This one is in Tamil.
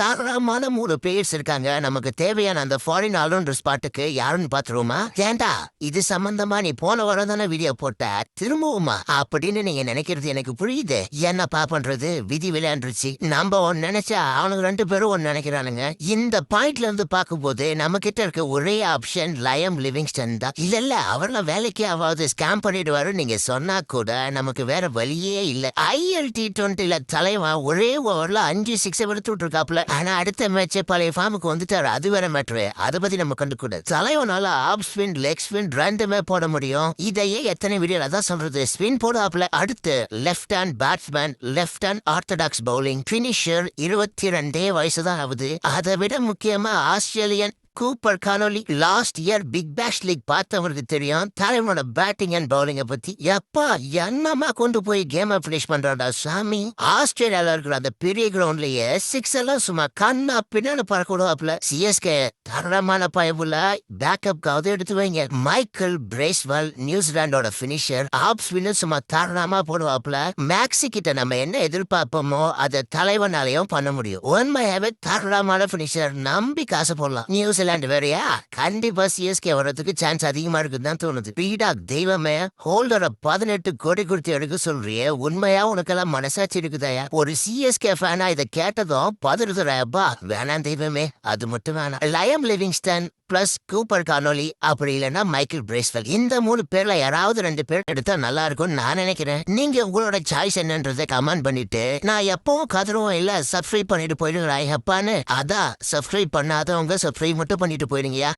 தரமான மூணு பிளேயர்ஸ் இருக்காங்க. நமக்கு தேவையான அந்த ஃபாரின் ஆளுன்ற ஸ்பாட்டுக்கு யாருன்னு பாத்துருவோமா? ஏண்டா இது சம்பந்தமா நீ போன வாரம் தானே வீடியோ போட்ட? திரும்பவுமா? அப்படின்னு நீங்க நினைக்கிறது எனக்கு புரியுது. என்னப்பா பண்றது? விதி விளையாண்டுருச்சு. நம்ம ஒன்னு நினைச்சா அவனுக்கு ரெண்டு பேரும் ஒன்னு நினைக்கிறானுங்க. இந்த பாயிண்ட்ல இருந்து பார்க்கும்போது நம்ம கிட்ட இருக்க ஒரே ஆப்ஷன் லயம் லிவிங்ஸ்டன் தான். இல்ல இல்ல அவரெல்லாம் வேலைக்கே ஆகாது ஸ்கேம் பண்ணிடுவாரு நீங்க சொன்னா கூட நமக்கு வேற வழியே இல்ல. ஐஎல் டி டுவெண்ட்டில தலைவன் ஒரே ஓவர்ல அஞ்சு சிக்ஸ் எடுத்து விட்டுருக்காப்ல ஆனா அடுத்த மேட்ச் பழைய ஃபார்முக்கு வந்துட்டாரு. அது வேற மேட்ரு அதை பத்தி நம்ம கண்டுக்கூடாது. தலைவனால ஆப் ஸ்பின் லெக் ஸ்பின் ரெண்டுமே போட முடியும். இதையே எத்தனை வீடியோல அதான் சொல்றது? ஸ்பின் போடாப்ல அடுத்து left hand batsman left hand orthodox bowling finisher இருபத்தி ரெண்டே வயசு தான் ஆகுது. அதை விட முக்கியமா Australian Cooper Connolly last year Big Bash League பார்த்தவங்களுக்கு தெரியும். தலைவனோட பேட்டிங் அண்ட் பவுலிங்க பத்தி. எப்பா என்னமா கொண்டு போய் கேம பினிஷ் பண்றாடா சாமி? ஆஸ்திரேலியால இருக்கிற அந்த பெரிய கிரவுண்ட்லயே சிக்ஸ் எல்லாம் சும்மா கண்ணா பின்னாடி பறக்கூடாப்ல சிஎஸ்கே தரமான பயபுல பேக்கப்காவது எடுத்து வைங்க. மைக்கேல் பிரேஸ்வல் நியூசிலாண்டோட பினிஷர் ஆப் ஸ்பின்னர் சும்மா தரமா போடுவாப்ல மேக்ஸி கிட்ட நம்ம என்ன எதிர்பார்ப்போமோ அதை தலைவனாலையும் பண்ண முடியும். ஒன் மை ஹேவ் தரமான பினிஷர் நம்பி காசு போடலாம். நியூசிலாந்து வேறையா? கண்டிப்பா சிஎஸ்கே வர்றதுக்கு சான்ஸ் அதிகமா இருக்குன்னு தான் தோணுது. பீடாக் தெய்வமே ஹோல்டரை பதினெட்டு கோடி கொடுத்து எடுக்க சொல்றியே உண்மையா உனக்கெல்லாம் மனசாட்சி இருக்குதாயா? ஒரு சிஎஸ்கே ஃபேனா இதை கேட்டதும் பதினெட்டுறாயப்பா வேணாம் தெய்வமே அது மட்டும் வேணாம். லயம் லிவிங்ஸ்டன் பிளஸ் கூப்பர் கானோலி அப்படி இல்லைன்னா மைக்கேல் பிரேஸ்வெல் இந்த மூணு பேர்ல யாராவது ரெண்டு பேர் எடுத்தா நல்லா இருக்கும்னு நான் நினைக்கிறேன். நீங்க உங்களோட சாய்ஸ் என்னன்றதை கமெண்ட் பண்ணிட்டு நான் எப்பவும் கதறவும் இல்ல சப்ஸ்கிரைப் பண்ணிட்டு போயிடுங்க அப்பான்னு அதான் சப்ஸ்கிரைப் பண்ணாதவங்க சப்ஸ்கிரைப் மட்டும் பண்ணிட்டு போயிருங்கயா